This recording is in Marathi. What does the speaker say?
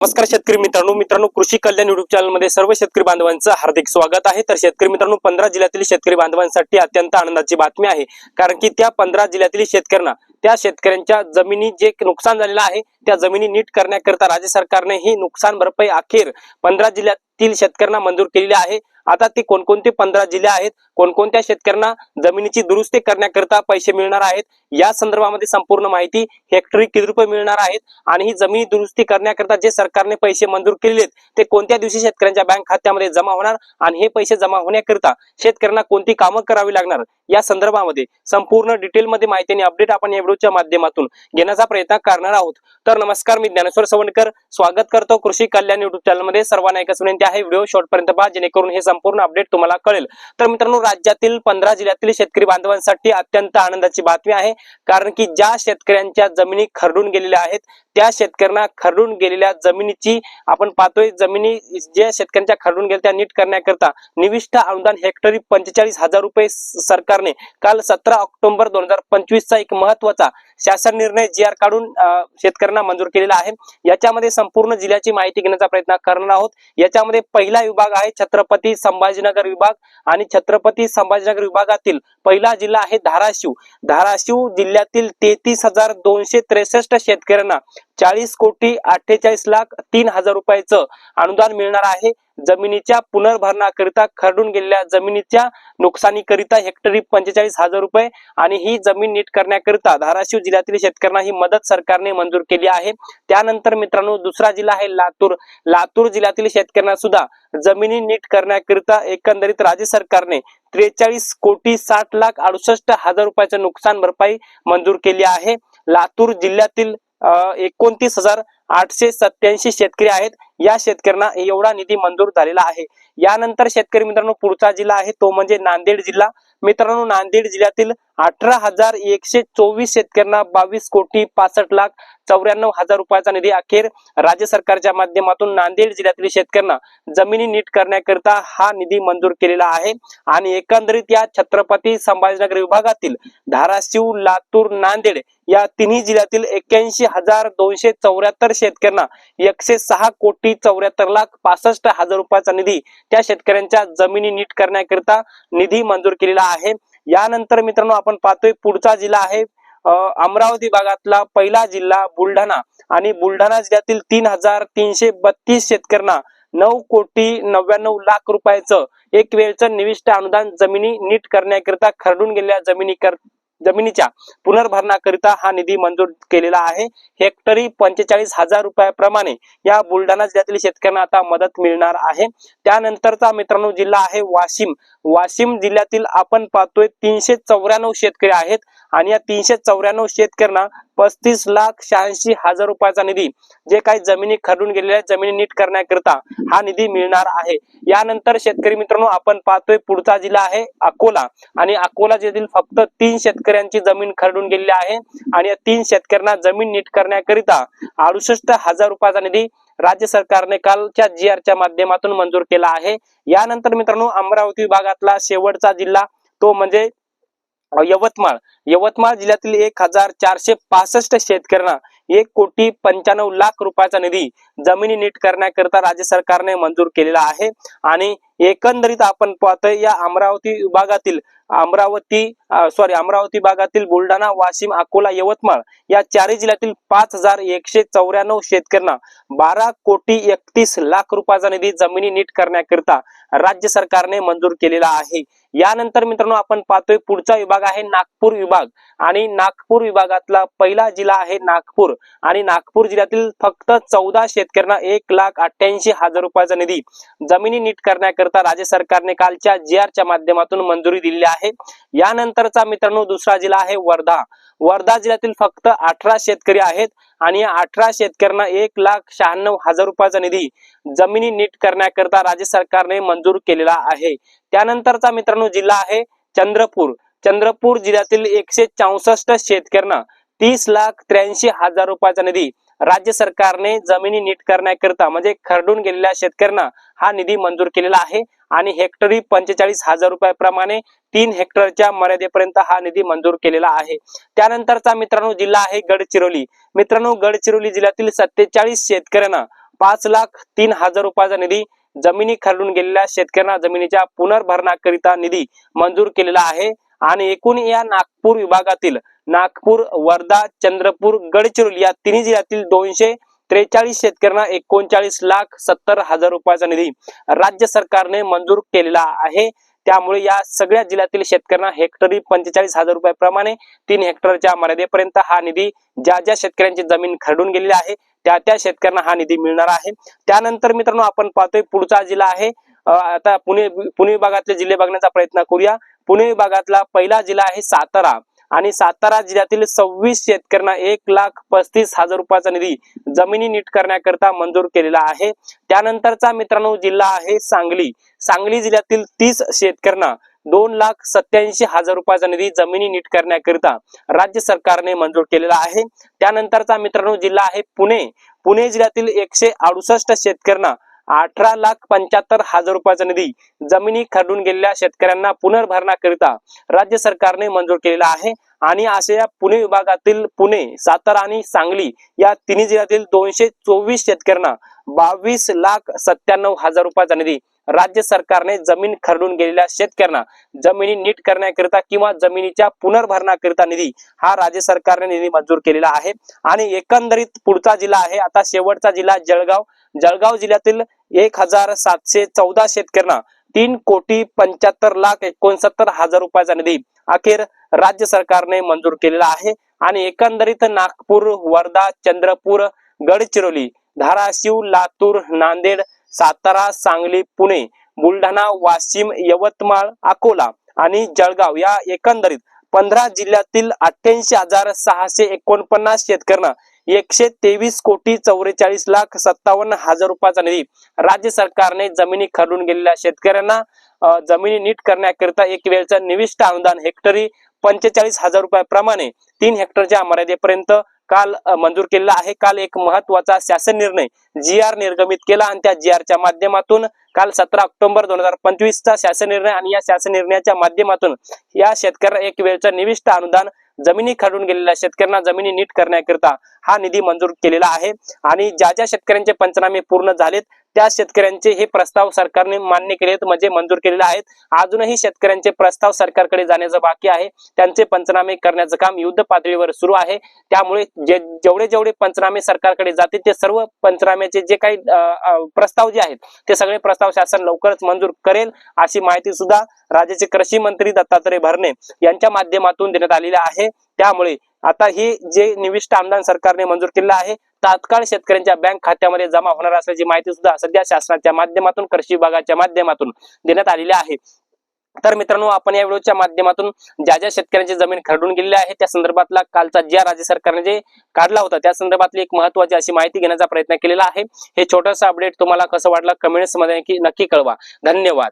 नमस्कार शेतकरी मित्रांनो मित्रांनो कृषी कल्याण युट्यूब चॅनलमध्ये सर्व शेतकरी बांधवांचं हार्दिक स्वागत आहे. तर शेतकरी मित्रांनो पंधरा जिल्ह्यातील शेतकरी बांधवांसाठी अत्यंत आनंदाची बातमी आहे. कारण की त्या पंधरा जिल्ह्यातील शेतकऱ्यांना त्या शेतकऱ्यांच्या जमिनी जे नुकसान झालेलं आहे त्या जमिनी नीट करण्याकरता राज्य सरकारने ही नुकसान भरपाई अखेर पंधरा जिल्ह्यातील शेतकऱ्यांना मंजूर केलेली आहे. आता ते कोणकोणते पंधरा जिल्हे आहेत कोणकोणत्या शेतकऱ्यांना जमिनीची दुरुस्ती करण्याकरता पैसे मिळणार आहेत या संदर्भामध्ये संपूर्ण माहिती हेक्टरी किती रुपये मिळणार आहेत आणि ही जमिनी दुरुस्ती करण्याकरता जे सरकारने पैसे मंजूर केलेले आहेत ते कोणत्या दिवशी शेतकऱ्यांच्या बँक खात्यामध्ये जमा होणार आणि हे पैसे जमा होण्याकरता शेतकऱ्यांना कोणती कामं करावी लागणार या संदर्भामध्ये संपूर्ण डिटेलमध्ये माहिती आणि अपडेट आपण या व्हिडिओच्या माध्यमातून घेण्याचा प्रयत्न करणार आहोत. तर नमस्कार मी ज्ञानेश्वर सवणकर स्वागत करतो कृषी कल्याण युट्यूब चॅनलमध्ये सर्वांना एकच विनंती आहे व्हिडिओ शॉर्टपर्यंत पहा जेणेकरून हे संपूर्ण अपडेट तुम्हाला कळेल. तर मित्रांनो राज्यातील पंधरा जिल्ह्यातील शेतकरी बांधवांसाठी अत्यंत आनंदाची बातमी आहे. कारण की ज्या शेतकऱ्यांच्या जमिनी खरडून गेलेल्या आहेत त्या शेतकऱ्यांना खरडून गेलेल्या जमिनीची आपण पाहतोय जमिनी ज्या शेतकऱ्यांच्या खरडून गेल्या त्या नीट करण्याकरता निविष्ठ अनुदान हेक्टरी पंचेचाळीस हजार रुपये सरकारने काल सतरा ऑक्टोबर दोन हजार पंचवीस चा एक महत्त्वाचा शासन निर्णय जी आर काढून शेतकऱ्यांना मंजूर केलेला आहे. याच्यामध्ये संपूर्ण जिल्ह्याची माहिती घेण्याचा प्रयत्न करणार आहोत. याच्यामध्ये पहिला विभाग आहे छत्रपती संभाजीनगर विभाग आणि छत्रपती संभाजीनगर विभागातील पहिला जिल्हा आहे धाराशिव. धाराशिव जिल्ह्यातील तेहतीस हजार दोनशे त्रेसष्ट शेतकऱ्यांना चाळीस कोटी अठ्ठेचाळीस लाख तीन हजार रुपयाचं अनुदान मिळणार आहे. जमिनीच्या पुनर्भरणाकरिता खरडून गेलेल्या जमिनीच्या नुकसानीकरिता हेक्टरी पंचेचाळीस हजार रुपये आणि ही जमीन नीट करण्याकरिता धाराशिव जिल्ह्यातील शेतकऱ्यांना ही मदत सरकारने मंजूर केली आहे. त्यानंतर मित्रांनो दुसरा जिल्हा आहे लातूर. लातूर जिल्ह्यातील शेतकऱ्यांना सुद्धा जमिनी नीट करण्याकरिता एकंदरीत राज्य सरकारने त्रेचाळीस कोटी साठ लाख अडुसष्ट हजार रुपयाचं नुकसान भरपाई मंजूर केली आहे. लातूर जिल्ह्यातील एकोणतीस हजार आठशे सत्याऐंशी शेतकरी आहेत. या शेतकऱ्यांना एवढा निधी मंजूर झालेला आहे. यानंतर शेतकरी मित्रांनो पुढचा जिल्हा आहे तो म्हणजे नांदेड जिल्हा. मित्रांनो नांदेड जिल्ह्यातील अठरा हजार एकशे चोवीस शेतकऱ्यांना बावीस कोटी पासष्ट लाख चौऱ्याण्णव हजार रुपयाचा निधी अखेर राज्य सरकारच्या माध्यमातून नांदेड जिल्ह्यातील शेतकऱ्यांना जमिनी नीट करण्याकरिता हा निधी मंजूर केलेला आहे. आणि एकंदरीत या छत्रपती संभाजीनगर विभागातील धाराशिव लातूर नांदेड या तिन्ही जिल्ह्यातील एक्क्याऐंशी हजार दोनशे चौऱ्याहत्तर शेतकऱ्यांना एकशे सहा कोटी चौऱ्याहत्तर लाख पासष्ट हजार रुपयाचा निधी त्या शेतकऱ्यांच्या जमिनी नीट करण्याकरिता निधी मंजूर केलेला आहे. यानंतर मित्रांनो आपण पाहतोय पुढचा जिल्हा आहे अमरावती भागातला पहिला जिल्हा बुलढाणा. आणि बुलढाणा जिल्ह्यातील तीन हजार तीनशे बत्तीस शेतकऱ्यांना नऊ कोटी नव्याण्णव लाख रुपयाचं एक वेळचं निविष्ट अनुदान जमिनी नीट करण्याकरिता खरडून गेलेल्या जमिनी कर जमिनीच्या पुनर्भरणाकरिता हा निधी मंजूर केलेला आहे. हेक्टरी पंचेचाळीस हजार रुपयाप्रमाणे या बुलढाणा जिल्ह्यातील शेतकऱ्यांना आता मदत मिळणार आहे. त्यानंतरचा मित्रांनो जिल्हा आहे वाशिम. वाशिम जिल्ह्यातील आपण पाहतोय तीनशे चौऱ्याण्णव शेतकरी आहेत आणि या तीनशे चौऱ्याण्णव शेतकऱ्यांना पस्तीस लाख शहाऐंशी हजार रुपयाचा निधी जे काही जमिनी खरडून गेलेल्या जमिनी नीट करण्याकरिता हा निधी मिळणार आहे. यानंतर शेतकरी मित्रांनो आपण पाहतोय पुढचा जिल्हा आहे अकोला आणि अकोला जिल्ह्यातील फक्त तीन शेतकऱ्यांची जमीन खरडून गेलेली आहे आणि या तीन शेतकऱ्यांना जमीन नीट करण्याकरिता अडुसष्ट हजार रुपयाचा निधी राज्य सरकारने कालच्या जी च्या माध्यमातून मंजूर केला आहे. यानंतर मित्रांनो अमरावती विभागातला शेवटचा जिल्हा तो म्हणजे यवतमाळ. यवतमाळ जिल्ह्यातील एक हजार चारशे पासष्ट शेतकऱ्यांना एक कोटी पंच्याण्णव लाख रुपयाचा निधी जमिनी नीट करण्याकरिता राज्य सरकारने मंजूर केलेला आहे. आणि एकंदरीत आपण पाहतोय या अमरावती विभागातील अमरावती सॉरी अमरावती भागातील बुलढाणा वाशिम अकोला यवतमाळ या चारही जिल्ह्यातील पाच हजार एकशे चौऱ्याण्णव शेतकऱ्यांना बारा कोटी एकतीस लाख रुपयाचा निधी जमिनी नीट करण्याकरिता राज्य सरकारने मंजूर केलेला आहे. यानंतर मित्रांनो आपण पाहतोय पुढचा विभाग आहे नागपूर विभाग. आणि नागपूर विभागातला पहिला जिल्हा आहे नागपूर. आणि नागपूर जिल्ह्यातील फक्त चौदा शेतकऱ्यांना एक लाख अठ्ठ्याऐंशी हजार रुपयाचा निधी जमिनी नीट करण्याकरिता राज्य सरकारने कालच्या जी च्या माध्यमातून मंजुरी दिलेली आहे. यानंतरचा मित्रांनो दुसरा जिल्हा आहे वर्धा. वर्धा जिल्ह्यातील फक्त अठरा शेतकरी आहेत आणि या अठरा शेतकऱ्यांना एक लाख शहाण्णव हजार रुपयाचा निधी जमिनी नीट करण्याकरिता राज्य सरकारने मंजूर केलेला आहे. त्यानंतरचा मित्रांनो जिल्हा आहे चंद्रपूर. चंद्रपूर जिल्ह्यातील एकशे चौसष्ट शेतकऱ्यांना तीस लाख त्र्याऐंशी हजार रुपयाचा निधी राज्य सरकारने जमिनी नीट करण्याकरिता म्हणजे खरडून गेलेल्या शेतकऱ्यांना हा निधी मंजूर केलेला आहे. आणि हेक्टरी पंचेचाळीस हजार रुपयाप्रमाणे तीन हेक्टरच्या मर्यादेपर्यंत हा निधी मंजूर केलेला आहे. त्यानंतरचा मित्रांनो जिल्हा आहे गडचिरोली. मित्रांनो गडचिरोली जिल्ह्यातील सत्तेचाळीस शेतकऱ्यांना पाच लाख तीन हजार रुपयाचा निधी जमिनी खरडून गेलेल्या शेतकऱ्यांना जमिनीच्या पुनर्भरणाकरिता निधी मंजूर केलेला आहे. आणि एकूण या नागपूर विभागातील नागपूर वर्धा चंद्रपूर गडचिरोली या तिन्ही जिल्ह्यातील दोनशे त्रेचाळीस शेतकऱ्यांना एकोणचाळीस लाख सत्तर हजार रुपयाचा निधी राज्य सरकारने मंजूर केलेला आहे. त्यामुळे या सगळ्या जिल्ह्यातील शेतकऱ्यांना हेक्टरी पंचेचाळीस हजार रुपयाप्रमाणे तीन हेक्टरच्या मर्यादेपर्यंत हा निधी ज्या ज्या शेतकऱ्यांची जमीन खरडून गेलेली आहे त्या त्या शेतकऱ्यांना हा निधी मिळणार आहे. त्यानंतर मित्रांनो आपण पाहतोय पुढचा जिल्हा आहे. आता पुणे पुणे विभागातले जिल्हे बघण्याचा प्रयत्न करूया. पुणे विभागातला पहिला जिल्हा आहे सातारा. आणि सातारा जिल्ह्यातील सव्वीस शेतकऱ्यांना एक लाख पस्तीस हजार रुपयाचा निधी जमिनी नीट करण्याकरता मंजूर केलेला आहे. त्यानंतरचा मित्रांनो जिल्हा आहे सांगली. सांगली जिल्ह्यातील तीस शेतकऱ्यांना दोन लाख सत्याऐंशी हजार रुपयाचा निधी जमिनी नीट करण्याकरिता राज्य सरकारने मंजूर केलेला आहे. त्यानंतरचा मित्रांनो जिल्हा आहे पुणे. पुणे जिल्ह्यातील एकशे अडुसष्ट शेतकऱ्यांना अठरा लाख पंच्याहत्तर हजार रुपयाचा निधी जमिनी खरडून गेलेल्या शेतकऱ्यांना पुनर्भरणाकरिता राज्य सरकारने मंजूर केलेला आहे. आणि असे या पुणे विभागातील पुणे सातारा आणि सांगली या तिन्ही जिल्ह्यातील दोनशे चोवीस शेतकऱ्यांना बावीस लाख सत्त्याण्णव हजार रुपयाचा निधी राज्य सरकारने जमीन खरडून गेलेल्या शेतकऱ्यांना जमिनी नीट करण्याकरिता किंवा जमिनीच्या पुनर्भरणाकरिता निधी हा राज्य सरकारने निधी मंजूर केलेला आहे. आणि एकंदरीत पुढचा जिल्हा आहे आता शेवटचा जिल्हा जळगाव. जळगाव जिल्ह्यातील एक हजार सातशे चौदा शेतकऱ्यांना तीन कोटी पंच्याहत्तर लाख एकोणसत्तर हजार रुपयाचा निधी अखेर राज्य सरकारने मंजूर केलेला आहे. आणि एकंदरीत नागपूर वर्धा चंद्रपूर गडचिरोली धाराशिव लातूर नांदेड सातारा सांगली पुणे बुलढाणा वाशिम यवतमाळ अकोला आणि जळगाव या एकंदरीत पंधरा जिल्ह्यातील अठ्ठ्याऐंशी हजार सहाशे एकोणपन्नास शेतकऱ्यांना एकशे तेवीस कोटी चौवेचाळीस लाख सत्तावन्न हजार रुपयाचा निधी राज्य सरकारने जमिनी खरडून गेलेल्या शेतकऱ्यांना जमिनी नीट करण्याकरिता एक वेळचं निविष्ट अनुदान हेक्टरी पंचेचाळीस हजार रुपयाप्रमाणे तीन हेक्टरच्या मर्यादेपर्यंत काल मंजूर केलेला आहे. काल एक महत्त्वाचा शासन निर्णय जी आर निर्गमित केला आणि त्या जी आरच्या माध्यमातून काल सतरा ऑक्टोबर दोन हजार पंचवीस चा शासन निर्णय आणि या शासन निर्णयाच्या माध्यमातून या शेतकऱ्यांना एक वेळचं निविष्ट अनुदान जमिनी खरडून गेलेल्या शेतकऱ्यांना जमिनी नीट करण्याकरिता हा निधी मंजूर केलेला आहे. आणि ज्या ज्या शेतकऱ्यांचे पंचनामे पूर्ण झालेत त्या शेतकऱ्यांचे हे प्रस्ताव सरकारने मान्य केलेत म्हणजे मंजूर केलेले आहेत. अजूनही शेतकऱ्यांचे प्रस्ताव सरकारकडे जाण्याचं बाकी आहे. त्यांचे पंचनामे करण्याचं काम युद्ध पातळीवर सुरू आहे. त्यामुळे जे जेवढे जेवढे पंचनामे सरकारकडे जातील ते सर्व पंचनाम्याचे जे काही प्रस्ताव जे आहेत ते सगळे प्रस्ताव शासन लवकरच मंजूर करेल अशी माहिती सुद्धा राज्याचे कृषी मंत्री दत्तात्रय भरणे यांच्या माध्यमातून देण्यात आलेली आहे. त्यामुळे आता ही जे निविष्ट आमदार सरकारने मंजूर केलेलं आहे तात्काळ शेतकऱ्यांच्या बँक खात्यामध्ये जमा होणार असल्याची माहिती सुद्धा सध्या शासनाच्या माध्यमातून कृषी विभागाच्या माध्यमातून देण्यात आलेली आहे. तर मित्रांनो आपण या व्हिडिओच्या माध्यमातून ज्या ज्या शेतकऱ्यांची जमीन खरडून गेलेली आहे त्या संदर्भातला कालचा ज्या राज्य सरकारने जे काढला होता त्या संदर्भातली एक महत्वाची अशी माहिती घेण्याचा प्रयत्न केलेला आहे. हे छोटंसं अपडेट तुम्हाला कसं वाटलं कमेंट्समध्ये नक्की- नक्की कळवा. धन्यवाद.